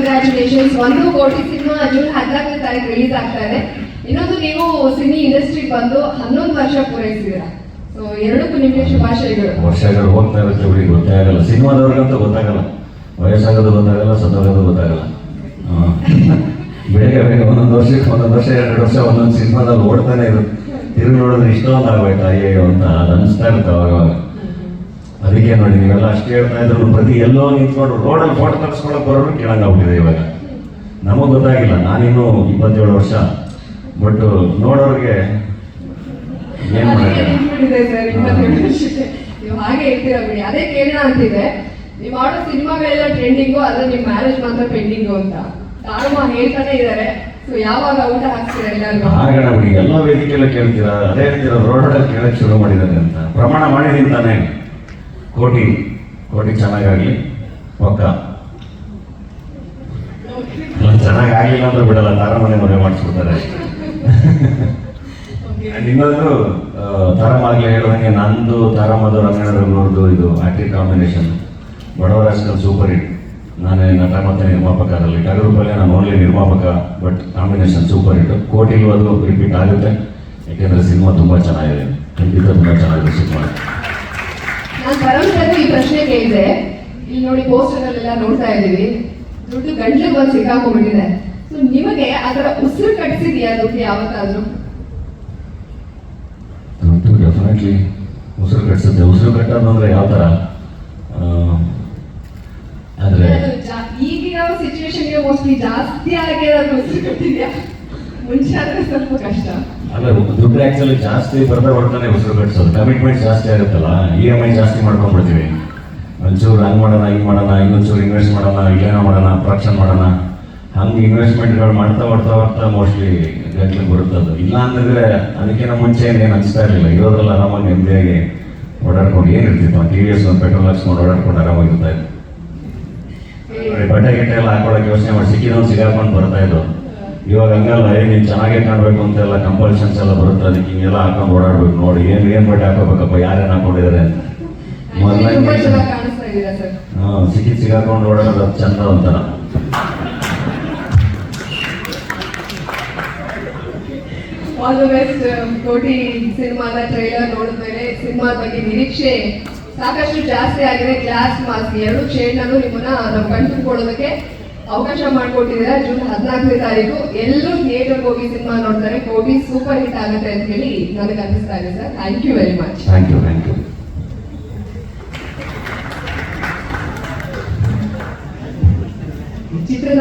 Congratulations ಒಂದು ಕೋಟಿ cinema June ಹದಿನಾಲ್ಕನೇ ತಾರೀಕು ರಿಲೀಸ್ ಆಗ್ತಾ ಇದೆ. ಇನ್ನೊಂದು ನೀವು ಸಿನಿ ಇಂಡಸ್ಟ್ರಿ ಬಂದು ಹನ್ನೊಂದು ವರ್ಷ ಪೂರೈಸಿದ್ದೀರಾ. ಸೊ ಎರಡಕ್ಕೂ ನಿಮಗೆ ಶುಭಾಶಯಗಳು. ವರ್ಷಗಳು ಹೋಗ್ತಾ ಇರುತ್ತೆ ಅವ್ರಿಗೆ ಗೊತ್ತೇ ಆಗಲ್ಲ ಸಿನಿಮಾದವ್ರಿಗಂತೂ ಗೊತ್ತಾಗಲ್ಲ. ವಯಸ್ಸಾಗೋದು ಗೊತ್ತಾಗಲ್ಲ, ಸತ್ತೋಗೋದು ಗೊತ್ತಾಗಲ್ಲ. ಬೆಳಿಗ್ಗೆ ಬೇಗ ಒಂದೊಂದು ವರ್ಷಕ್ಕೆ ಒಂದೊಂದು ವರ್ಷ ಎರಡು ವರ್ಷ ಒಂದೊಂದು ಸಿನಿಮಾದಲ್ಲಿ ಓಡ್ತಾನೆ ಇರುತ್ತೆ ತಿರುಗಿ ನೋಡಿದ್ರೆ ಇಷ್ಟೊಂದು ಆಗೋಯ್ತಾ ಅಯ್ಯೋ ಅಂತ ಅದು ಅನಿಸ್ತಾ ಇರುತ್ತೆ ಅವಾಗ ಅದಕ್ಕೆ ನೋಡಿ ನೀವೆಲ್ಲ ಅಷ್ಟು ಹೇಳ್ತಾ ಇದ್ರು ಪ್ರತಿ ಎಲ್ಲೋ ನಿಂತ್ಕೊಂಡು ರೋಡಲ್ಲಿ ಫೋಟೋ ತೆಗೆಸ್ಕೊಳಕ್ ಬರೋರು ಕೇಳಂಗಾಗ್ಬಿಟ್ಟಿದೆ ಇವಾಗ. ನಮಗೆ ಗೊತ್ತಾಗಿಲ್ಲ. ನಾನಿನ್ನು ಇಪ್ಪತ್ತೇಳು ವರ್ಷ ಬಟ್ ನೋಡೋರಿಗೆ ಏನ್ ನೀವು ಹಾಗೆ ಹೇಳ್ತೀರಾ ಬಿಡಿ. ಅದೇ ಕೇಳೋಣ ಅಂತಿದೆ. ನೀವು ಮಾಡೋ ಸಿನಿಮಾಗಳೆಲ್ಲ ಟ್ರೆಂಡಿಂಗು ಅದ್ರ ನಿಮ್ಮ ಮ್ಯಾರೇಜ್ ಮಾತ್ರ ಪೆಂಡಿಂಗು ಅಂತ. ತಾರಮ್ಮ ಹೇಳ್ತಾನೆ ಇದ್ದಾರೆ ಸೊ ಯಾವಾಗ ಊಟ ಹಾಕ್ತೀರಾ ಎಲ್ಲರಿಗೂ ಆಗೋಣ ಬಿಡಿ. ಎಲ್ಲ ವೇದಿಕೆಲ್ಲ ಕೇಳ್ತೀರಾ? ಅದೇ ಹೇಳ್ತೀರಾ ರೋಡಲ್ಲಿ ಕೇಳಕ್ ಶುರು ಮಾಡಿದ್ದಾರೆ ಅಂತ. ಪ್ರಮಾಣ ಮಾಡಿದೀನಿ ತಾನೇ. ಕೋಟಿ ಕೋಟಿ ಚೆನ್ನಾಗಾಗಲಿ. ಪಕ್ಕ ಚೆನ್ನಾಗಿ ಆಗಲಿಲ್ಲ ಅಂದ್ರೆ ಬಿಡಲ್ಲ ತಾರಮನೆ ಮದುವೆ ಮಾಡಿಸ್ಬಿಡ್ತಾರೆ ಇನ್ನೊಂದು ತಾರಮ್ಮ ಆಗ್ಲೇ ಹೇಳ್ದಂಗೆ ನಂದು ತಾರಮ್ಮದು ರಂಗಣ್ಣವ್ರದ್ದು ಇದು ಆಕ್ಟಿವ್ ಕಾಂಬಿನೇಷನ್ ಬಡವರಾಜಕಲ್ ಸೂಪರ್ ಹಿಟ್ ನಾನೇ ನಟ ಮತ್ತು ನಿರ್ಮಾಪಕ ಅದರಲ್ಲಿ. ಟಗರುಪಲ್ಲೇ ನಾನು ಓನ್ಲಿ ನಿರ್ಮಾಪಕ ಬಟ್ ಕಾಂಬಿನೇಷನ್ ಸೂಪರ್ ಹಿಟ್ ಕೋಟಿಗೂ ಅದು ರಿಪೀಟ್ ಆಗುತ್ತೆ. ಯಾಕೆಂದರೆ ಸಿನಿಮಾ ತುಂಬಾ ಚೆನ್ನಾಗಿದೆ. ಖಂಡಿತ ತುಂಬಾ ಚೆನ್ನಾಗಿದೆ ಸಿನಿಮಾ. ನಾನು ಪರಮಶರು ಈ ಪ್ರಶ್ನೆ ಕೇಳಿದೆ ಇಲ್ಲಿ ನೋಡಿ ಪೋಸ್ಟರ್ ಅಲ್ಲೆಲ್ಲ ನೋಡ್ತಾ ಇದ್ದೀವಿ. ದುಡ್ಡು ಗಂಟ್ಲಿಗೆ ಬಂದು ಸಿಕ್ಕಾಕೊಂಡ್ಬಿಟ್ಟಿದೆ. ಸೊ ನಿಮಗೆ ಅದರ ಉಸಿರು ಕಟ್ಟಿಸಿದೆಯಾ ದುಡ್ಡು ಯಾವತ್ತಾದ್ರೂ? ದುಡ್ಡು ಡೆಫಿನೆಟ್ಲಿ ಉಸಿರು ಕಟ್ಟಿಸುತ್ತೆ ಉಸಿರು ಕಟ್ಟೋದು ಅಂದ್ರೆ ಯಾವ ತರ? ಆದ್ರೆ ಈಗಿನ ಸಿಚುವೇಶನ್ಗೆ ಮೋಸ್ಟ್ಲಿ ಜಾಸ್ತಿ ಆಗಿರೋದು ಉಸಿರು ಕಟ್ಟಿದ್ಯಾ? ಸ್ವಲ್ಪ ಕಷ್ಟ. ಅಲ್ಲ ದುಡ್ಡು ಆಕ್ಚುಲಿ ಜಾಸ್ತಿ ಬರ್ತಾ ಬರ್ತಾನೆ ಉಸಿರು ಕಟ್ಸೋದು. ಕಮಿಟ್ಮೆಂಟ್ ಜಾಸ್ತಿ ಆಗುತ್ತಲ್ಲ? ಇ ಎಂ ಐ ಜಾಸ್ತಿ ಮಾಡ್ಕೊಂಡ್ಬಿಡ್ತೀವಿ. ಒಂಚೂರು ಹಂಗೆ ಮಾಡೋಣ ಹಿಂಗೆ ಮಾಡೋಣ ಇನ್ನೊಂಚೂರು ಇನ್ವೆಸ್ಟ್ ಮಾಡೋಣ ಇಲ್ಲೇನೋ ಮಾಡೋಣ ಪ್ರೊಡಕ್ಷನ್ ಮಾಡೋಣ. ಹಂಗೆ ಇನ್ವೆಸ್ಟ್ಮೆಂಟ್ಗಳು ಮಾಡ್ತಾ ಮಾಡ್ತಾ ಬರ್ತಾ ಮೋಸ್ಟ್ಲಿ ಗಂಟ್ಲು ಬರುತ್ತದು. ಇಲ್ಲ ಅಂತಂದ್ರೆ ಅದಕ್ಕಿಂತ ಮುಂಚೆ ಏನು ಅನಿಸ್ತಾ ಇರಲಿಲ್ಲ. ಇರೋದ್ರಲ್ಲಿ ಆರಾಮಾಗಿ ನೆಮ್ಮದಿಯಾಗಿ ಓಡಾಡ್ಕೊಂಡು ಏನಿರ್ತಿತ್ತು ಟಿ ವಿ ಎಸ್ ಒಂದು ಪೆಟ್ರೋಲ್ ಹಾಕ್ಸ್ಕೊಂಡು ಓಡಾಡ್ಕೊಂಡು ಆರಾಮಾಗಿರ್ತಾ ಇತ್ತು ಬಟ್ಟೆ ಗಿಟ್ಟೆ ಎಲ್ಲ ಹಾಕೊಳ್ಳೋಕೆ ಯೋಚನೆ ಮಾಡಿ ಸಿಕ್ಕಿದವ್ನು ಸಿಗಾಕೊಂಡು ಬರ್ತಾ ಇದ್ದು. ಇವಾಗ ಹಂಗಲ್ಲ ಏ ನೀನು ಚೆನ್ನಾಗೇ ಕಾಣಬೇಕು ಅಂತೆಲ್ಲ ಕಂಪಲ್ಷನ್ಸ್ ಎಲ್ಲ ಬರುತ್ತೆ ಅದಕ್ಕೆ ಹಿಂಗೆಲ್ಲ ಹಾಕೊಂಡು ಓಡಾಡ್ಬೇಕು ನೋಡಿ ಏನು ಏನು ಬಟ್ಟೆ ಹಾಕೋಬೇಕಪ್ಪ ಯಾರೇನು ಹಾಕೊಂಡಿದ್ದಾರೆ ಹಾಂ ಸಿಕ್ಕಿ ಸಿಗಾಕೊಂಡು ಓಡಾಡೋದು ಅದು ಚಂದ ಒಂಥರ. ಆಲ್ ದ ಬೆಸ್ಟ್ ಕೋಟಿ ಸಿನಿಮಾದ ಟ್ರೈಲರ್ ನೋಡಿದ್ಮೇಲೆ ಸಿನಿಮಾದ ಬಗ್ಗೆ ನಿರೀಕ್ಷೆ ಸಾಕಷ್ಟು ಜಾಸ್ತಿ ಆಗಿದೆ ಕ್ಲಾಸ್ ಮಾಸ್ ಎರಡು ಶೇಡ್ನಲ್ಲೂ ನಿಮ್ಮನ್ನ ನಾವು ಕಂಡುಕೊಳ್ಳೋದಕ್ಕೆ ಅವಕಾಶ ಮಾಡಿಕೊಟ್ಟಿದ್ದೀರಾ ಜೂನ್ ಹದಿನಾಲ್ಕನೇ ತಾರೀಕು ಎಲ್ಲರೂ ಥಿಯೇಟರ್ ಹೋಗಿ ಸಿನಿಮಾ ನೋಡ್ತಾರೆ. ಕೋಟಿ ಸೂಪರ್ ಹಿಟ್ ಆಗುತ್ತೆ ಅಂತ ಹೇಳಿ ನನಗೆ ಅನಿಸ್ತಾ ಇದೆ sir. Thank you very much thank you thank you ಚಿತ್ರದ